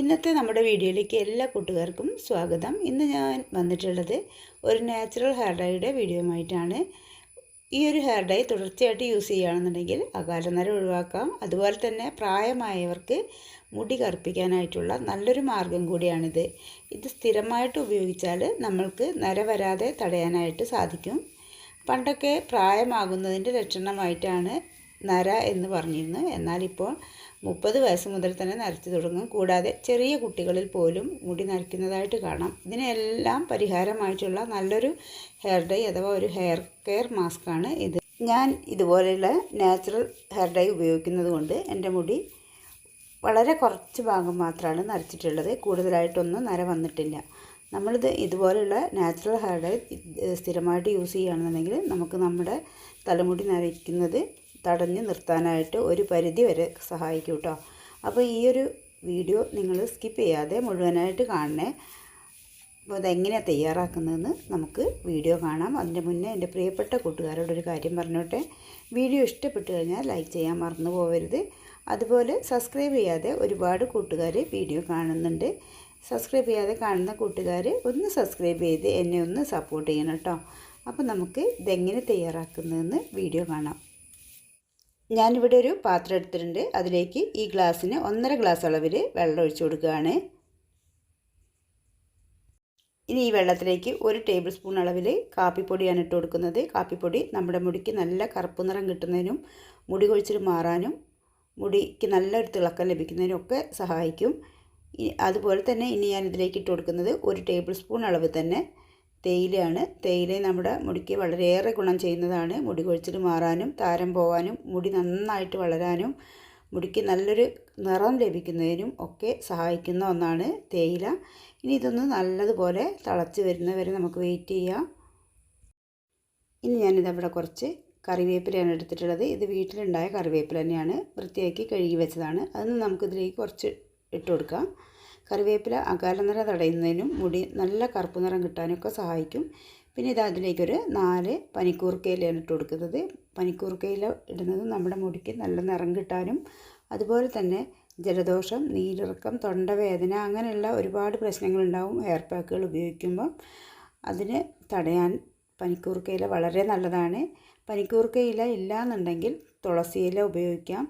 ഇന്നത്തെ നമ്മുടെ വീഡിയോയിലേക്ക് എല്ലാ കൂട്ടുകാർക്കും സ്വാഗതം. ഇന്ന് ഞാൻ വന്നിട്ടുള്ളത് ഒരു നാച്ചുറൽ ഹെയർ ഡൈയുടെ വീഡിയോയുമായിട്ടാണ്. ഈ ഒരു ഹെയർ ഡൈ തുടർച്ചയായിട്ട് യൂസ് ചെയ്യുകയാണെന്നുണ്ടെങ്കിൽ അകാലനര ഒഴിവാക്കാം. അതുപോലെ തന്നെ പ്രായമായവർക്ക് മുടി കറുപ്പിക്കാനായിട്ടുള്ള നല്ലൊരു മാർഗം കൂടിയാണിത്. ഇത് സ്ഥിരമായിട്ട് ഉപയോഗിച്ചാൽ നമ്മൾക്ക് നര വരാതെ തടയാനായിട്ട് സാധിക്കും. പണ്ടൊക്കെ പ്രായമാകുന്നതിന്റെ ലക്ഷണമായിട്ടാണ് നര എന്ന് പറഞ്ഞിരുന്നു എന്നാലിപ്പോൾ മുപ്പത് വയസ്സ് മുതൽ തന്നെ നരച്ചു തുടങ്ങും. കൂടാതെ ചെറിയ കുട്ടികളിൽ പോലും മുടി നരയ്ക്കുന്നതായിട്ട് കാണാം. ഇതിനെല്ലാം പരിഹാരമായിട്ടുള്ള നല്ലൊരു ഹെയർ ഡൈ അഥവാ ഒരു ഹെയർ കെയർ മാസ്കാണ് ഇത്. ഞാൻ ഇതുപോലെയുള്ള നാച്ചുറൽ ഹെയർ ഡൈ ഉപയോഗിക്കുന്നത് കൊണ്ട് എന്റെ മുടി വളരെ കുറച്ച് ഭാഗം മാത്രമാണ് നരച്ചിട്ടുള്ളത്. കൂടുതലായിട്ടൊന്നും നര വന്നിട്ടില്ല. നമ്മളിത് ഇതുപോലെയുള്ള നാച്ചുറൽ ഹെയർ ഡൈ സ്ഥിരമായിട്ട് യൂസ് ചെയ്യുകയാണെന്നുണ്ടെങ്കിൽ നമുക്ക് നമ്മുടെ തലമുടി നരയ്ക്കുന്നത് തടഞ്ഞു നിർത്താനായിട്ട് ഒരു പരിധി വരെ സഹായിക്കും കേട്ടോ അപ്പോൾ ഈ ഒരു വീഡിയോ നിങ്ങൾ സ്കിപ്പ് ചെയ്യാതെ മുഴുവനായിട്ട് കാണണേ. അപ്പോൾ അതെങ്ങനെയാണ് തയ്യാറാക്കുന്നതെന്ന് നമുക്ക് വീഡിയോ കാണാം. അതിന്റെ മുന്നേ എന്റെ പ്രിയപ്പെട്ട കൂട്ടുകാരോടൊരു കാര്യം പറഞ്ഞോട്ടെ. വീഡിയോ ഇഷ്ടപ്പെട്ടു കഴിഞ്ഞാൽ ലൈക്ക് ചെയ്യാൻ മറന്നു പോകരുത് അതുപോലെ സബ്സ്ക്രൈബ് ചെയ്യാതെ ഒരുപാട് കൂട്ടുകാർ വീഡിയോ കാണുന്നുണ്ട്. സബ്സ്ക്രൈബ് ചെയ്യാതെ കാണുന്ന കൂട്ടുകാർ ഒന്ന് സബ്സ്ക്രൈബ് ചെയ്ത് എന്നെ ഒന്ന് സപ്പോർട്ട് ചെയ്യണം കേട്ടോ അപ്പോൾ നമുക്ക് ഇതെങ്ങനെ തയ്യാറാക്കുന്നതെന്ന് വീഡിയോ കാണാം. ഞാനിവിടെ ഒരു പാത്രം എടുത്തിട്ടുണ്ട്. അതിലേക്ക് ഈ ഗ്ലാസ്സിന് ഒന്നര ഗ്ലാസ് അളവിൽ വെള്ളം ഒഴിച്ചു കൊടുക്കുകയാണ്. ഇനി ഈ വെള്ളത്തിലേക്ക് ഒരു ടേബിൾ സ്പൂൺ അളവിൽ കാപ്പിപ്പൊടിയാണ് ഇട്ട് കൊടുക്കുന്നത്. കാപ്പിപ്പൊടി നമ്മുടെ മുടിക്ക് നല്ല കറുപ്പ് നിറം കിട്ടുന്നതിനും മുടി കൊഴിച്ചിൽ മാറാനും മുടിക്ക് നല്ലൊരു തിളക്കം ലഭിക്കുന്നതിനും ഒക്കെ സഹായിക്കും. അതുപോലെ തന്നെ ഇനി ഞാൻ ഇതിലേക്ക് ഇട്ട് കൊടുക്കുന്നത് ഒരു ടേബിൾ സ്പൂൺ അളവ് തന്നെ തേയിലയാണ്. തേയില നമ്മുടെ മുടിക്ക് വളരെയേറെ ഗുണം ചെയ്യുന്നതാണ്. മുടി കൊഴിച്ചിൽ മാറാനും താരം പോവാനും മുടി നന്നായിട്ട് വളരാനും മുടിക്ക് നല്ലൊരു നിറം ലഭിക്കുന്നതിനും ഒക്കെ സഹായിക്കുന്ന ഒന്നാണ് തേയില. ഇനി ഇതൊന്ന് നല്ലതുപോലെ തിളച്ച് വരുന്നവരെ നമുക്ക് വെയിറ്റ് ചെയ്യാം. ഇനി ഞാനിതവിടെ കുറച്ച് കറിവേപ്പിലയാണ് എടുത്തിട്ടുള്ളത്. ഇത് വീട്ടിലുണ്ടായ കറിവേപ്പില തന്നെയാണ്. വൃത്തിയാക്കി കഴുകി വെച്ചതാണ്. അതൊന്ന് നമുക്കിതിലേക്ക് കുറച്ച് ഇട്ട് കൊടുക്കാം. കറിവേപ്പില അകാലനിറ തടയുന്നതിനും മുടി നല്ല കറുപ്പ് നിറം കിട്ടാനൊക്കെ സഹായിക്കും. പിന്നെ ഇത് നാല് പനിക്കൂർക്കയിലാണ് ഇട്ട് കൊടുക്കുന്നത്. പനിക്കൂർക്കയില ഇടുന്നത് നമ്മുടെ മുടിക്ക് നല്ല നിറം കിട്ടാനും അതുപോലെ തന്നെ ജലദോഷം നീരിറക്കം തൊണ്ടവേദന അങ്ങനെയുള്ള ഒരുപാട് പ്രശ്നങ്ങളുണ്ടാവും. ഹെയർ പാക്കുകൾ ഉപയോഗിക്കുമ്പം അതിന് തടയാൻ പനിക്കൂർക്കയില വളരെ നല്ലതാണ്. പനിക്കൂർക്കയില ഇല്ലയെന്നുണ്ടെങ്കിൽ തുളസിയില ഉപയോഗിക്കാം.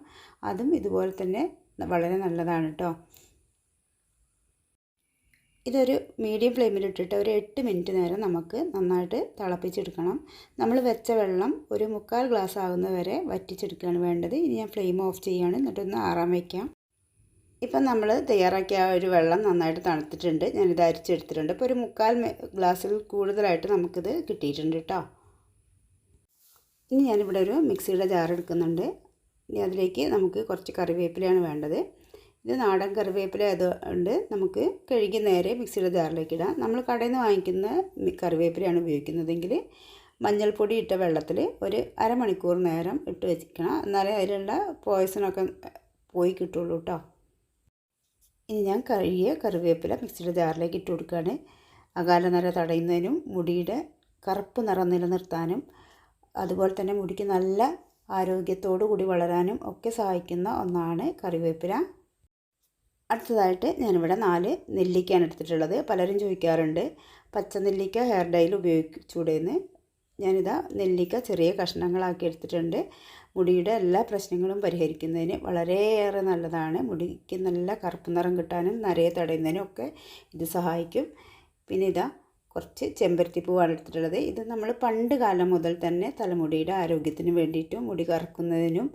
അതും ഇതുപോലെ തന്നെ വളരെ നല്ലതാണ് കേട്ടോ ഇതൊരു മീഡിയം ഫ്ലെയിമിലിട്ടിട്ട് ഒരു എട്ട് മിനിറ്റ് നേരം നമുക്ക് നന്നായിട്ട് തിളപ്പിച്ചെടുക്കണം. നമ്മൾ വെച്ച വെള്ളം ഒരു മുക്കാൽ ഗ്ലാസ് ആകുന്ന വരെ വറ്റിച്ചെടുക്കുകയാണ് വേണ്ടത്. ഇനി ഞാൻ ഫ്ലെയിം ഓഫ് ചെയ്യുകയാണ്. എന്നിട്ടൊന്ന് ആറാൻ വയ്ക്കാം ഇപ്പം നമ്മൾ തയ്യാറാക്കിയ ആ ഒരു വെള്ളം നന്നായിട്ട് തണുത്തിട്ടുണ്ട്. ഞാനിത് അരിച്ചെടുത്തിട്ടുണ്ട്. ഇപ്പോൾ ഒരു മുക്കാൽ ഗ്ലാസ്സിൽ കൂടുതലായിട്ട് നമുക്കിത് കിട്ടിയിട്ടുണ്ട് കേട്ടോ ഇനി ഞാനിവിടെ ഒരു മിക്സിയുടെ ജാർ എടുക്കുന്നുണ്ട്. ഇനി അതിലേക്ക് നമുക്ക് കുറച്ച് കറിവേപ്പിലയാണ് വേണ്ടത്. ഇത് നാടൻ കറിവേപ്പില ആയതുകൊണ്ട് നമുക്ക് കഴുകി നേരെ മിക്സിയുടെ ജാറിലേക്ക് ഇടാം. നമ്മൾ കടയിൽ നിന്ന് വാങ്ങിക്കുന്ന കറിവേപ്പിലയാണ് ഉപയോഗിക്കുന്നതെങ്കിൽ മഞ്ഞൾപ്പൊടി ഇട്ട വെള്ളത്തിൽ ഒരു അരമണിക്കൂർ നേരം ഇട്ട് വെച്ചിരിക്കണം. എന്നാലേ അതിലുള്ള പോയ്സണൊക്കെ പോയി കിട്ടുള്ളൂ കേട്ടോ ഇനി ഞാൻ കഴുകിയ കറിവേപ്പില മിക്സിയുടെ ജാറിലേക്ക് ഇട്ട് കൊടുക്കുകയാണ്. അകാല നിര തടയുന്നതിനും മുടിയുടെ കറുപ്പ് നിറം നിലനിർത്താനും അതുപോലെ തന്നെ മുടിക്ക് നല്ല ആരോഗ്യത്തോടു കൂടി വളരാനും ഒക്കെ സഹായിക്കുന്ന ഒന്നാണ് കറിവേപ്പില. അടുത്തതായിട്ട് ഞാനിവിടെ നാല് നെല്ലിക്കയാണ് എടുത്തിട്ടുള്ളത്. പലരും ചോദിക്കാറുണ്ട് പച്ച നെല്ലിക്ക ഹെയർ ഡൈയിൽ ഉപയോഗിച്ചൂടെയെന്ന് ഞാനിതാ നെല്ലിക്ക ചെറിയ കഷ്ണങ്ങളാക്കി എടുത്തിട്ടുണ്ട്. മുടിയുടെ എല്ലാ പ്രശ്നങ്ങളും പരിഹരിക്കുന്നതിന് വളരെയേറെ നല്ലതാണ്. മുടിക്ക് നല്ല കറുപ്പ് നിറം കിട്ടാനും നരയെ തടയുന്നതിനും ഒക്കെ ഇത് സഹായിക്കും. പിന്നെ ഇതാ കുറച്ച് ചെമ്പരത്തിപ്പൂവാണ് എടുത്തിട്ടുള്ളത്. ഇത് നമ്മൾ പണ്ട് കാലം മുതൽ തന്നെ തലമുടിയുടെ ആരോഗ്യത്തിന് വേണ്ടിയിട്ടും മുടി കറക്കുന്നതിനും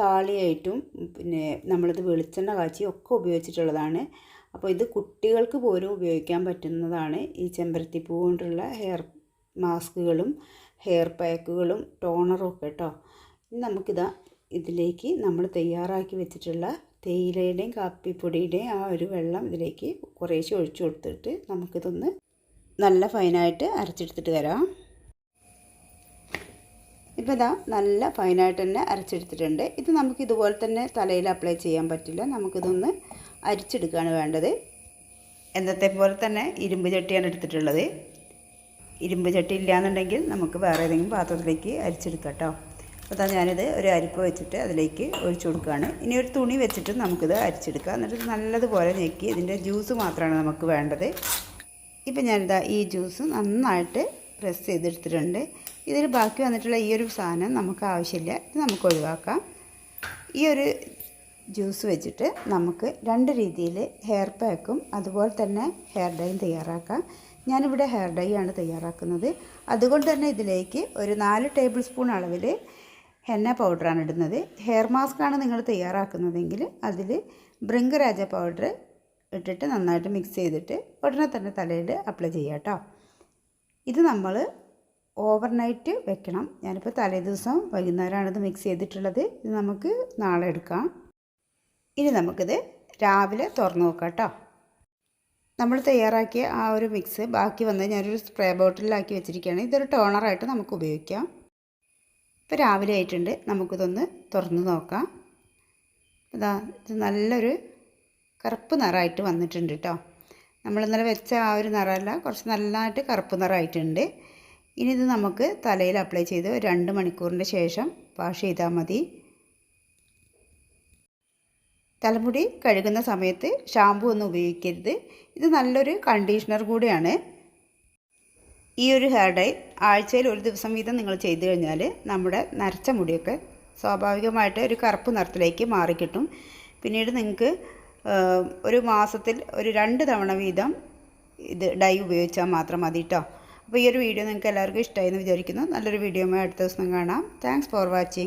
താളിയായിട്ടും പിന്നെ നമ്മളിത് വെളിച്ചെണ്ണ കാച്ചി ഒക്കെ ഉപയോഗിച്ചിട്ടുള്ളതാണ്. അപ്പോൾ ഇത് കുട്ടികൾക്ക് പോലും ഉപയോഗിക്കാൻ പറ്റുന്നതാണ്. ഈ ചെമ്പരത്തിപ്പൂ കൊണ്ടുള്ള ഹെയർ മാസ്കുകളും ഹെയർ പാക്കുകളും ടോണറും ഒക്കെ കേട്ടോ. ഇനി നമുക്കിതാ ഇതിലേക്ക് നമ്മൾ തയ്യാറാക്കി വെച്ചിട്ടുള്ള തേയിലയുടെയും കാപ്പിപ്പൊടിയുടെയും ആ ഒരു വെള്ളം ഇതിലേക്ക് കുറേശ്ശെ ഒഴിച്ചു കൊടുത്തിട്ട് നമുക്കിതൊന്ന് നല്ല ഫൈനായിട്ട് അരച്ചെടുത്തിട്ട് തരാം. ഇപ്പോൾ ഇതാ നല്ല ഫൈനായിട്ട് തന്നെ അരച്ചെടുത്തിട്ടുണ്ട്. ഇത് നമുക്ക് ഇതുപോലെ തന്നെ തലയിൽ അപ്ലൈ ചെയ്യാൻ പറ്റില്ല. നമുക്കിതൊന്ന് അരിച്ചെടുക്കുകയാണ് വേണ്ടത്. എന്നത്തെ പോലെ തന്നെ ഇരുമ്പ് ചട്ടിയാണ് എടുത്തിട്ടുള്ളത്. ഇരുമ്പ് ചട്ടി ഇല്ലയെന്നുണ്ടെങ്കിൽ നമുക്ക് വേറെ ഏതെങ്കിലും പാത്രത്തിലേക്ക് അരിച്ചെടുക്കാം കേട്ടോ അപ്പോൾ ഞാനിത് ഒരു അരിപ്പ് വെച്ചിട്ട് അതിലേക്ക് ഒഴിച്ചു കൊടുക്കുകയാണ്. ഇനി ഒരു തുണി വെച്ചിട്ട് നമുക്കിത് അരിച്ചെടുക്കാം. എന്നിട്ട് നല്ലതുപോലെ ഞെക്കി ഇതിന്റെ ജ്യൂസ് മാത്രമാണ് നമുക്ക് വേണ്ടത്. ഇപ്പം ഞാനിതാ ഈ ജ്യൂസ് നന്നായിട്ട് പ്രസ് ചെയ്തെടുത്തിട്ടുണ്ട്. ഇതിൽ ബാക്കി വന്നിട്ടുള്ള ഈ ഒരു സാധനം നമുക്ക് ആവശ്യമില്ല. ഇത് നമുക്ക് ഒഴിവാക്കാം. ഈ ഒരു ജ്യൂസ് വെച്ചിട്ട് നമുക്ക് രണ്ട് രീതിയിൽ ഹെയർ പാക്കും അതുപോലെ തന്നെ ഹെയർ ഡൈയും തയ്യാറാക്കാം. ഞാനിവിടെ ഹെയർ ഡൈ ആണ് തയ്യാറാക്കുന്നത്. അതുകൊണ്ട് തന്നെ ഇതിലേക്ക് ഒരു നാല് ടേബിൾ സ്പൂൺ അളവിൽ ഹെന്ന പൗഡറാണ് ഇടുന്നത്. ഹെയർ മാസ്ക് ആണ് നിങ്ങൾ തയ്യാറാക്കുന്നതെങ്കിൽ അതിൽ ബൃങ്കരാജ പൗഡർ ഇട്ടിട്ട് നന്നായിട്ട് മിക്സ് ചെയ്തിട്ട് ഉടനെ തന്നെ തലയിൽ അപ്ലൈ ചെയ്യാം കേട്ടോ ഇത് നമ്മൾ ഓവർനൈറ്റ് വെക്കണം. ഞാനിപ്പോൾ തലേ ദിവസം വൈകുന്നേരമാണ് ഇത് മിക്സ് ചെയ്തിട്ടുള്ളത്. ഇത് നമുക്ക് നാളെ എടുക്കാം. ഇനി നമുക്കിത് രാവിലെ തുറന്നു നോക്കാം കേട്ടോ നമ്മൾ തയ്യാറാക്കിയ ആ ഒരു മിക്സ് ബാക്കി വന്ന് ഞാനൊരു സ്പ്രേ ബോട്ടിലാക്കി വെച്ചിരിക്കുകയാണ്. ഇതൊരു ടോണറായിട്ട് നമുക്ക് ഉപയോഗിക്കാം. ഇപ്പോൾ രാവിലെ ആയിട്ടുണ്ട്. നമുക്കിതൊന്ന് തുറന്നു നോക്കാം. ഇതാ ഇത് നല്ലൊരു കറുപ്പ് നിറമായിട്ട് വന്നിട്ടുണ്ട് കേട്ടോ നമ്മൾ ഇന്നലെ വെച്ച ആ ഒരു നിറമല്ല കുറച്ച് നല്ലതായിട്ട് കറുപ്പ് നിറമായിട്ടുണ്ട്. ഇനി ഇത് നമുക്ക് തലയിൽ അപ്ലൈ ചെയ്ത് രണ്ട് മണിക്കൂറിന്റെ ശേഷം വാഷ് ചെയ്താൽ മതി. തലമുടി കഴുകുന്ന സമയത്ത് ഷാമ്പു ഒന്നും ഉപയോഗിക്കരുത്. ഇത് നല്ലൊരു കണ്ടീഷണർ കൂടിയാണ്. ഈ ഒരു ഹെയർ ഡൈ ആഴ്ചയിൽ ഒരു ദിവസം വീതം നിങ്ങൾ ചെയ്തു കഴിഞ്ഞാൽ നമ്മുടെ നരച്ച മുടിയൊക്കെ സ്വാഭാവികമായിട്ട് ഒരു കറുപ്പ് നിറത്തിലേക്ക് മാറിക്കിട്ടും പിന്നീട് നിങ്ങൾക്ക് ഒരു മാസത്തിൽ ഒരു രണ്ട് തവണ വീതം ഇത് ഡൈ ഉപയോഗിച്ചാൽ മാത്രം മതി കേട്ടോ അപ്പോൾ ഈ ഒരു വീഡിയോ നിങ്ങൾക്ക് എല്ലാവർക്കും ഇഷ്ടമായി എന്ന് വിചാരിക്കുന്നു. നല്ലൊരു വീഡിയോ അടുത്ത ദിവസം കാണാം. Thanks for watching